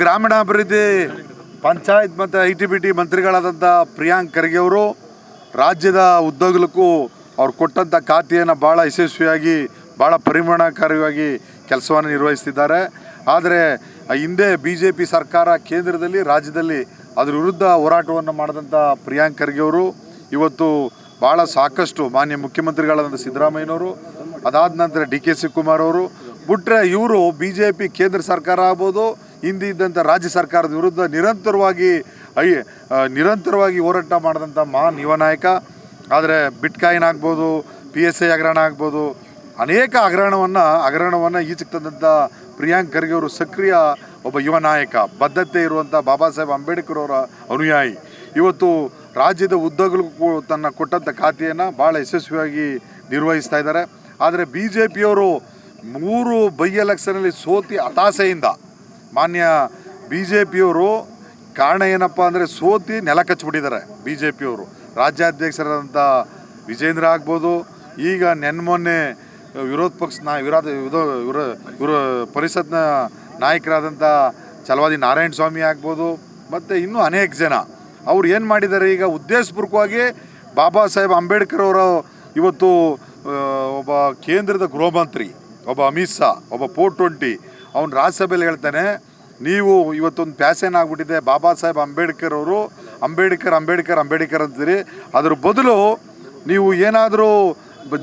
ಗ್ರಾಮೀಣಾಭಿವೃದ್ಧಿ, ಪಂಚಾಯತ್ ಮತ್ತು I T B T ಮಂತ್ರಿಗಳಾದಂಥ ಪ್ರಿಯಾಂಕ್ ಖರ್ಗೆ ಅವರು ರಾಜ್ಯದ ಉದ್ಯೋಗಕ್ಕೂ ಅವ್ರು ಕೊಟ್ಟಂಥ ಖಾತೆಯನ್ನು ಭಾಳ ಯಶಸ್ವಿಯಾಗಿ ಭಾಳ ಪರಿಣಾಮಕಾರಿಯಾಗಿ ಕೆಲಸವನ್ನು ನಿರ್ವಹಿಸ್ತಿದ್ದಾರೆ. ಆದರೆ ಹಿಂದೆ ಬಿ ಜೆ ಪಿ ಸರ್ಕಾರ ಕೇಂದ್ರದಲ್ಲಿ, ರಾಜ್ಯದಲ್ಲಿ ಅದರ ವಿರುದ್ಧ ಹೋರಾಟವನ್ನು ಮಾಡಿದಂಥ ಪ್ರಿಯಾಂಕ್ ಖರ್ಗೆ ಅವರು, ಇವತ್ತು ಭಾಳ ಸಾಕಷ್ಟು ಮಾನ್ಯ ಮುಖ್ಯಮಂತ್ರಿಗಳಾದಂಥ ಸಿದ್ದರಾಮಯ್ಯನವರು, ಅದಾದ ನಂತರ ಡಿ ಕೆ ಶಿವಕುಮಾರ್ ಅವರು ಬಿಟ್ಟರೆ ಇವರು ಬಿ ಜೆ ಪಿ ಕೇಂದ್ರ ಸರ್ಕಾರ ಆಗ್ಬೋದು ಹಿಂದೆ ಇದ್ದಂಥ ರಾಜ್ಯ ಸರ್ಕಾರದ ವಿರುದ್ಧ ನಿರಂತರವಾಗಿ ಐ ನಿರಂತರವಾಗಿ ಹೋರಾಟ ಮಾಡಿದಂಥ ಮಹಾನ್ ಯುವ ನಾಯಕ. ಆದರೆ ಬಿಟ್ಕಾಯಿನ್ ಆಗ್ಬೋದು ಪಿ ಎಸ್ ಐ ಹಗರಣ ಆಗ್ಬೋದು, ಅನೇಕ ಹಗರಣವನ್ನು ಹಗರಣವನ್ನು ಈಚೆಗೆ ತಂದಂಥ ಪ್ರಿಯಾಂಕ್ ಖರ್ಗೆ ಅವರು ಸಕ್ರಿಯ ಒಬ್ಬ ಯುವ ನಾಯಕ. ಬದ್ಧತೆ ಇರುವಂಥ ಬಾಬಾ ಸಾಹೇಬ್ ಅಂಬೇಡ್ಕರ್ ಅವರ ಅನುಯಾಯಿ. ಇವತ್ತು ರಾಜ್ಯದ ಉದ್ಯೋಗಕ್ಕೂ ತನ್ನ ಕೊಟ್ಟಂಥ ಖಾತೆಯನ್ನು ಭಾಳ ಯಶಸ್ವಿಯಾಗಿ ನಿರ್ವಹಿಸ್ತಾ ಇದ್ದಾರೆ. ಆದರೆ ಬಿ ಜೆ ಪಿಯವರು ಮೂರು ಬೈ ಎಲೆಕ್ಷನಲ್ಲಿ ಸೋತಿ ಹತಾಸೆಯಿಂದ ಮಾನ್ಯ ಬಿ ಜೆ ಪಿಯವರು ಕಾರಣ ಏನಪ್ಪ ಅಂದರೆ ಸೋತಿ ನೆಲ ಕಚ್ಚಿಬಿಟ್ಟಿದ್ದಾರೆ ಬಿ ಜೆ ಪಿಯವರು ರಾಜ್ಯಾಧ್ಯಕ್ಷರಾದಂಥ ವಿಜೇಂದ್ರ ಆಗ್ಬೋದು, ಈಗ ನೆನ್ಮೊನ್ನೆ ವಿರೋಧ ಪಕ್ಷ ನಾ ವಿರೋಧ ವಿರೋ ಪರಿಷತ್ನ ನಾಯಕರಾದಂಥ ಛಲವಾದಿ ನಾರಾಯಣ ಸ್ವಾಮಿ ಆಗ್ಬೋದು, ಮತ್ತು ಇನ್ನೂ ಅನೇಕ ಜನ. ಅವ್ರು ಏನು ಮಾಡಿದ್ದಾರೆ ಈಗ ಉದ್ದೇಶಪೂರ್ವಕವಾಗಿ ಬಾಬಾ ಸಾಹೇಬ್ ಅಂಬೇಡ್ಕರ್ ಅವರು ಇವತ್ತು ಒಬ್ಬ ಕೇಂದ್ರದ ಗೃಹ ಮಂತ್ರಿ ಒಬ್ಬ ಅಮಿತ್ ಶಾ, ಒಬ್ಬ ಫೋರ್ ಟ್ವೆಂಟಿ, ಅವ್ನು ರಾಜ್ಯಸಭೆಯಲ್ಲಿ ಹೇಳ್ತಾನೆ ನೀವು ಇವತ್ತೊಂದು ಪ್ಯಾಸನ್ ಆಗಿಬಿಟ್ಟಿದೆ. ಬಾಬಾ ಸಾಹೇಬ್ ಅಂಬೇಡ್ಕರ್ ಅವರು, ಅಂಬೇಡ್ಕರ್ ಅಂಬೇಡ್ಕರ್ ಅಂಬೇಡ್ಕರ್ ಅಂತೀರಿ. ಅದ್ರ ಬದಲು ನೀವು ಏನಾದರೂ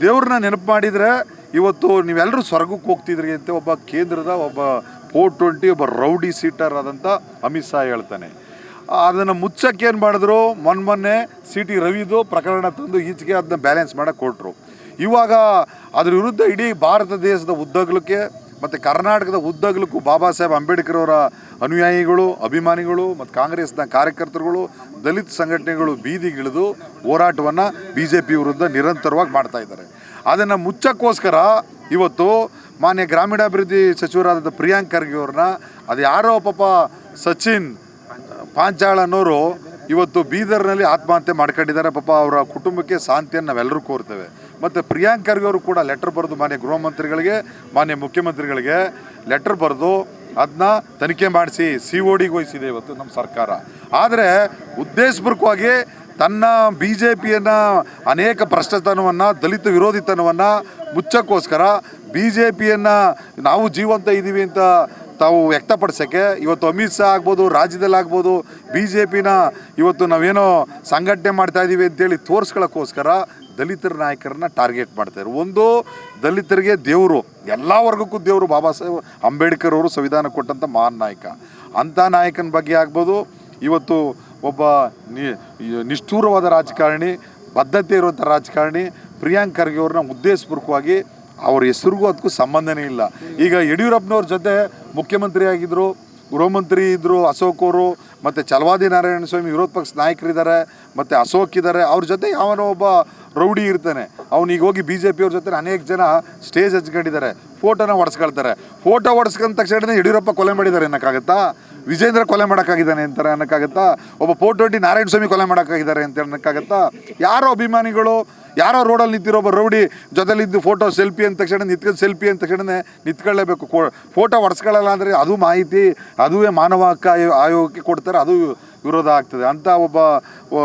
ದೇವ್ರನ್ನ ನೆನಪು ಮಾಡಿದರೆ ಇವತ್ತು ನೀವೆಲ್ಲರೂ ಸ್ವರ್ಗಕ್ಕೆ ಹೋಗ್ತಿದ್ರಿ ಅಂತ ಒಬ್ಬ ಕೇಂದ್ರದ ಒಬ್ಬ ಫೋರ್ ಟ್ವೆಂಟಿ, ಒಬ್ಬ ರೌಡಿ ಸೀಟರ್ ಆದಂಥ ಅಮಿತ್ ಶಾ ಹೇಳ್ತಾನೆ. ಅದನ್ನು ಮುಚ್ಚಕ್ಕೆ ಏನು ಮಾಡಿದ್ರು? ಮೊನ್ನೆ ಮೊನ್ನೆ ಸಿ ಟಿ ರವಿದು ಪ್ರಕರಣ ತಂದು ಈಚೆಗೆ ಅದನ್ನ ಬ್ಯಾಲೆನ್ಸ್ ಮಾಡೋಕ್ಕೆ ಕೊಟ್ಟರು ಇವಾಗ ಅದ್ರ ವಿರುದ್ಧ ಇಡೀ ಭಾರತ ದೇಶದ ಉದ್ದಗಲಕ್ಕೆ ಮತ್ತು ಕರ್ನಾಟಕದ ಉದ್ದಗಲಕ್ಕೂ ಬಾಬಾ ಸಾಹೇಬ್ ಅಂಬೇಡ್ಕರ್ ಅವರ ಅನುಯಾಯಿಗಳು, ಅಭಿಮಾನಿಗಳು ಮತ್ತು ಕಾಂಗ್ರೆಸ್ನ ಕಾರ್ಯಕರ್ತರುಗಳು, ದಲಿತ ಸಂಘಟನೆಗಳು ಬೀದಿಗಿಳಿದು ಹೋರಾಟವನ್ನು ಬಿ ಜೆ ಪಿ ವಿರುದ್ಧ ನಿರಂತರವಾಗಿ ಮಾಡ್ತಾ ಇದ್ದಾರೆ. ಅದನ್ನು ಮುಚ್ಚಕ್ಕೋಸ್ಕರ ಇವತ್ತು ಮಾನ್ಯ ಗ್ರಾಮೀಣಾಭಿವೃದ್ಧಿ ಸಚಿವರಾದ ಪ್ರಿಯಾಂಕ್ ಖರ್ಗೆ ಅವ್ರನ್ನ, ಅದು ಯಾರೋ ಪಾಪ ಸಚಿನ್ ಪಾಂಚಾಳ್ ಅನ್ನೋರು ಇವತ್ತು ಬೀದರ್ನಲ್ಲಿ ಆತ್ಮಹತ್ಯೆ ಮಾಡ್ಕೊಂಡಿದ್ದಾರೆ. ಪಾಪ ಅವರ ಕುಟುಂಬಕ್ಕೆ ಶಾಂತಿಯನ್ನು ನಾವೆಲ್ಲರೂ ಕೋರ್ತೇವೆ. ಮತ್ತು ಪ್ರಿಯಾಂಕ್ ಖರ್ಗೆ ಅವರು ಕೂಡ ಲೆಟರ್ ಬರೆದು ಮಾನ್ಯ ಗೃಹ ಮಂತ್ರಿಗಳಿಗೆ, ಮಾನ್ಯ ಮುಖ್ಯಮಂತ್ರಿಗಳಿಗೆ ಲೆಟರ್ ಬರೆದು ಅದನ್ನ ತನಿಖೆ ಮಾಡಿಸಿ ಸಿ ಒ ಡಿಗೆ ವಹಿಸಿದೆ ಇವತ್ತು ನಮ್ಮ ಸರ್ಕಾರ. ಆದರೆ ಉದ್ದೇಶಪೂರ್ವಕವಾಗಿ ತನ್ನ ಬಿ ಜೆ ಪಿಯನ್ನು ಅನೇಕ ಭ್ರಷ್ಟತನವನ್ನು ದಲಿತ ವಿರೋಧಿತನವನ್ನು ಮುಚ್ಚಕ್ಕೋಸ್ಕರ ಬಿ ಜೆ ಪಿಯನ್ನು ನಾವು ಜೀವಂತ ಇದ್ದೀವಿ ಅಂತ ತಾವು ವ್ಯಕ್ತಪಡಿಸೋಕ್ಕೆ ಇವತ್ತು ಅಮಿತ್ ಶಾ ಆಗ್ಬೋದು, ರಾಜ್ಯದಲ್ಲಿ ಆಗ್ಬೋದು ಬಿ ಜೆ ಪಿನ ಇವತ್ತು ನಾವೇನೋ ಸಂಘಟನೆ ಮಾಡ್ತಾ ಇದ್ದೀವಿ ಅಂತೇಳಿ ತೋರಿಸ್ಕೊಳ್ಳೋಕ್ಕೋಸ್ಕರ ದಲಿತರ ನಾಯಕರನ್ನ ಟಾರ್ಗೆಟ್ ಮಾಡ್ತಾರೆ ಒಂದು, ದಲಿತರಿಗೆ ದೇವರು, ಎಲ್ಲ ವರ್ಗಕ್ಕೂ ದೇವರು ಬಾಬಾ ಸಾಹೇಬ್ ಅಂಬೇಡ್ಕರ್ ಅವರು ಸಂವಿಧಾನ ಕೊಟ್ಟಂಥ ಮಹಾನ್ ನಾಯಕ. ಅಂಥ ನಾಯಕನ ಬಗ್ಗೆ ಆಗ್ಬೋದು, ಇವತ್ತು ಒಬ್ಬ ನಿಷ್ಠೂರವಾದ ರಾಜಕಾರಣಿ, ಬದ್ಧತೆ ಇರುವಂಥ ರಾಜಕಾರಣಿ, ಪ್ರಿಯಾಂಕ್ ಖರ್ಗೆ ಅವ್ರನ್ನ ಉದ್ದೇಶಪೂರ್ವಕವಾಗಿ ಅವ್ರ ಹೆಸರಿಗೂ ಅದಕ್ಕೂ ಸಂಬಂಧನೇ ಇಲ್ಲ. ಈಗ ಯಡಿಯೂರಪ್ಪನವ್ರ ಜೊತೆ ಮುಖ್ಯಮಂತ್ರಿ ಆಗಿದ್ದರು ಗೃಹಮಂತ್ರಿ ಇದ್ದರು ಅಶೋಕ್ ಅವರು, ಮತ್ತು ಚಲವಾದಿ ನಾರಾಯಣ ಸ್ವಾಮಿ ವಿರೋಧ ಪಕ್ಷ ನಾಯಕರಿದ್ದಾರೆ, ಮತ್ತು ಅಶೋಕ್ ಇದ್ದಾರೆ, ಅವ್ರ ಜೊತೆ ಯಾವನೋ ಒಬ್ಬ ರೌಡಿ ಇರ್ತಾನೆ. ಅವ್ನಿಗೆ ಹೋಗಿ ಬಿ ಜೆ ಪಿಯವ್ರ ಜೊತೆ ಅನೇಕ ಜನ ಸ್ಟೇಜ್ ಹಚ್ಕೊಂಡಿದ್ದಾರೆ. ಫೋಟೋನ ಹೊಡೆಸ್ಕೊಳ್ತಾರೆ ಫೋಟೋ ಹೊಡೆಸ್ಕೊಂಡ ತಕ್ಷಣ ಯಡಿಯೂರಪ್ಪ ಕೊಲೆ ಮಾಡಿದ್ದಾರೆ ಅನ್ನೋಕ್ಕಾಗತ್ತಾ? ವಿಜೇಂದ್ರ ಕೊಲೆ ಮಾಡೋಕ್ಕಾಗಿದ್ದಾನೆ ಅಂತಾರೆ ಅನ್ನೋಕ್ಕಾಗತ್ತಾ? ಒಬ್ಬ ಫೋಟೋಟಿ ನಾರಾಯಣ ಸ್ವಾಮಿ ಕೊಲೆ ಮಾಡೋಕ್ಕಾಗಿದ್ದಾರೆ ಅಂತ ಅನ್ನೋಕ್ಕಾಗತ್ತಾ? ಯಾರೋ ಅಭಿಮಾನಿಗಳು ಯಾರೋ ರೋಡಲ್ಲಿ ನಿಂತಿರೋ ಒಬ್ಬ ರೌಡಿ ಜೊತೆಲಿದ್ದು ಫೋಟೋ ಸೆಲ್ಫಿ ಅಂದ ತಕ್ಷಣ ನಿಂತ್ಕೊಂಡು ಸೆಲ್ಫಿ ಅಂದ ತಕ್ಷಣ ನಿಂತ್ಕೊಳ್ಳೇಬೇಕು. ಫೋಟೋ ಹೊಡ್ಸ್ಕೊಳ್ಳಲ್ಲ ಅಂದರೆ ಅದು ಮಾಹಿತಿ, ಅದುವೇ ಮಾನವ ಹಕ್ಕ ಆಯೋ- ಆಯೋಗಕ್ಕೆ ಕೊಡ್ತಾರೆ, ಅದು ವಿರೋಧ ಆಗ್ತದೆ. ಅಂತ ಒಬ್ಬ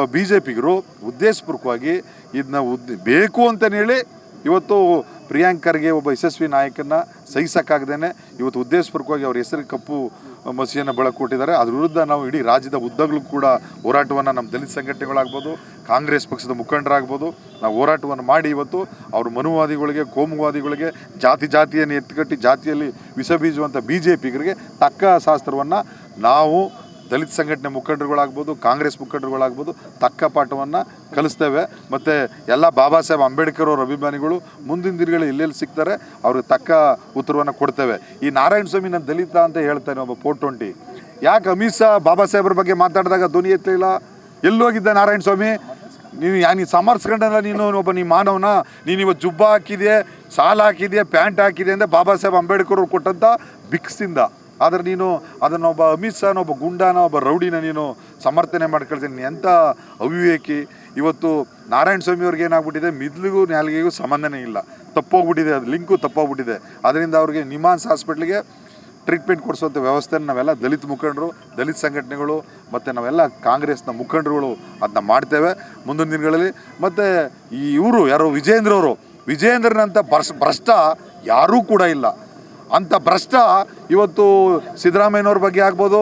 ಬಿ ಜೆ ಪಿಗರು ಉದ್ದೇಶಪೂರ್ವಕವಾಗಿ ಇದನ್ನ ಉದ್, ಬೇಕು ಅಂತಲೇ ಹೇಳಿ ಇವತ್ತು ಪ್ರಿಯಾಂಕರ್ಗೆ ಒಬ್ಬ ಯಶಸ್ವಿ ನಾಯಕನ ಸಹಿಸೋಕ್ಕಾಗ್ದೇ ಇವತ್ತು ಉದ್ದೇಶಪೂರ್ವಕವಾಗಿ ಅವ್ರ ಹೆಸರು ಕಪ್ಪು ಮಸಿಯನ್ನು ಬೆಳಕೊಟ್ಟಿದ್ದಾರೆ ಅದ್ರ ವಿರುದ್ಧ ನಾವು ಇಡೀ ರಾಜ್ಯದ ಉದ್ದಗಲೂ ಕೂಡ ಹೋರಾಟವನ್ನು ನಮ್ಮ ದಲಿತ ಸಂಘಟನೆಗಳಾಗ್ಬೋದು, ಕಾಂಗ್ರೆಸ್ ಪಕ್ಷದ ಮುಖಂಡರಾಗ್ಬೋದು, ನಾವು ಹೋರಾಟವನ್ನು ಮಾಡಿ ಇವತ್ತು ಅವರು ಮನುವಾದಿಗಳಿಗೆ, ಕೋಮುವಾದಿಗಳಿಗೆ, ಜಾತಿ ಜಾತಿಯನ್ನು ಎತ್ತಿಕಟ್ಟಿ ಜಾತಿಯಲ್ಲಿ ವಿಷ ಬೀಜುವಂಥ ಬಿ ಜೆ ಪಿಗರಿಗೆ ತಕ್ಕ ಶಾಸ್ತ್ರವನ್ನು ನಾವು ದಲಿತ ಸಂಘಟನೆ ಮುಖಂಡರುಗಳಾಗ್ಬೋದು, ಕಾಂಗ್ರೆಸ್ ಮುಖಂಡರುಗಳಾಗ್ಬೋದು ತಕ್ಕ ಪಾಠವನ್ನು ಕಲಿಸ್ತೇವೆ. ಮತ್ತು ಎಲ್ಲ ಬಾಬಾ ಸಾಹೇಬ್ ಅಂಬೇಡ್ಕರ್ ಅವರ ಅಭಿಮಾನಿಗಳು ಮುಂದಿನ ದಿನಗಳು ಎಲ್ಲೆಲ್ಲಿ ಸಿಗ್ತಾರೆ, ಅವ್ರಿಗೆ ತಕ್ಕ ಉತ್ತರವನ್ನು ಕೊಡ್ತೇವೆ. ಈ ನಾರಾಯಣ ಸ್ವಾಮಿ ನಾನು ದಲಿತ ಅಂತ ಹೇಳ್ತಾನೆ ಒಬ್ಬ ಫೋರ್ ಟ್ವೆಂಟಿ ಯಾಕೆ ಅಮಿತ್ ಶಾ, ಬಾಬಾ ಸಾಹೇಬ್ರ ಬಗ್ಗೆ ಮಾತಾಡಿದಾಗ ಧ್ವನಿ ಎತ್ತಲಿಲ್ಲ ಎಲ್ಲೋಗಿದ್ದ ನಾರಾಯಣ ಸ್ವಾಮಿ? ನೀನು ಯಾ ನೀನು ಸಮರ್ಸ್ಕೊಂಡಲ್ಲ ನೀನು ಒಬ್ಬ ನೀ ಮಾನವನ? ನೀನು ಇವತ್ತು ಜುಬ್ಬ ಹಾಕಿದೆಯೇ, ಸಾಲ ಹಾಕಿದೆಯಾ, ಪ್ಯಾಂಟ್ ಹಾಕಿದೆ ಅಂದರೆ ಬಾಬಾ ಸಾಹೇಬ್ ಅಂಬೇಡ್ಕರ್ ಅವ್ರು ಕೊಟ್ಟಂಥ ಬಿಕ್ಸಿಂದ ಆದರೆ ನೀನು ಅದನ್ನು ಒಬ್ಬ ಅಮಿತ್ ಶಾನ ಒಬ್ಬ ಗುಂಡಾನ, ಒಬ್ಬ ರೌಡಿನ ನೀನು ಸಮರ್ಥನೆ ಮಾಡ್ಕೊಳ್ತೀನಿ ಎಂಥ ಅವಿವೇಕಿ. ಇವತ್ತು ನಾರಾಯಣ ಸ್ವಾಮಿ ಅವ್ರಿಗೆ ಏನಾಗ್ಬಿಟ್ಟಿದೆ? ಮಿದ್ಲಿಗೂ ನಾಲಿಗೆಗೂ ಸಂಬಂಧನೇ ಇಲ್ಲ. ತಪ್ಪೋಗ್ಬಿಟ್ಟಿದೆ ಅದು, ಲಿಂಕು ತಪ್ಪೋಗ್ಬಿಟ್ಟಿದೆ. ಅದರಿಂದ ಅವ್ರಿಗೆ ನಿಮಾನ್ಸ್ ಹಾಸ್ಪಿಟ್ಲಿಗೆ ಟ್ರೀಟ್ಮೆಂಟ್ ಕೊಡಿಸುವಂಥ ವ್ಯವಸ್ಥೆನ ನಾವೆಲ್ಲ ದಲಿತ ಮುಖಂಡರು, ದಲಿತ ಸಂಘಟನೆಗಳು, ಮತ್ತು ನಾವೆಲ್ಲ ಕಾಂಗ್ರೆಸ್ನ ಮುಖಂಡರುಗಳು ಅದನ್ನ ಮಾಡ್ತೇವೆ ಮುಂದಿನ ದಿನಗಳಲ್ಲಿ. ಮತ್ತು ಈ ಇವರು ಯಾರು ವಿಜೇಂದ್ರ ಅವರು ವಿಜೇಂದ್ರನಂಥ ಭ್ರಷ್ ಭ್ರಷ್ಟ ಯಾರೂ ಕೂಡ ಇಲ್ಲ. ಅಂಥ ಭ್ರಷ್ಟ ಇವತ್ತು ಸಿದ್ದರಾಮಯ್ಯನವ್ರ ಬಗ್ಗೆ ಆಗ್ಬೋದು,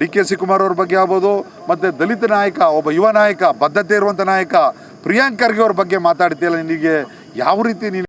ಡಿ ಕೆ ಸಿ ಕುಮಾರ್ ಅವ್ರ ಬಗ್ಗೆ ಆಗ್ಬೋದು, ಮತ್ತು ದಲಿತ ನಾಯಕ, ಒಬ್ಬ ಯುವ ನಾಯಕ, ಬದ್ಧತೆ ಇರುವಂಥ ನಾಯಕ ಪ್ರಿಯಾಂಕ್ ಖರ್ಗೆ ಅವ್ರ ಬಗ್ಗೆ ಮಾತಾಡ್ತೀಯಲ್ಲ, ನಿನಗೆ ಯಾವ ರೀತಿ ನೀನು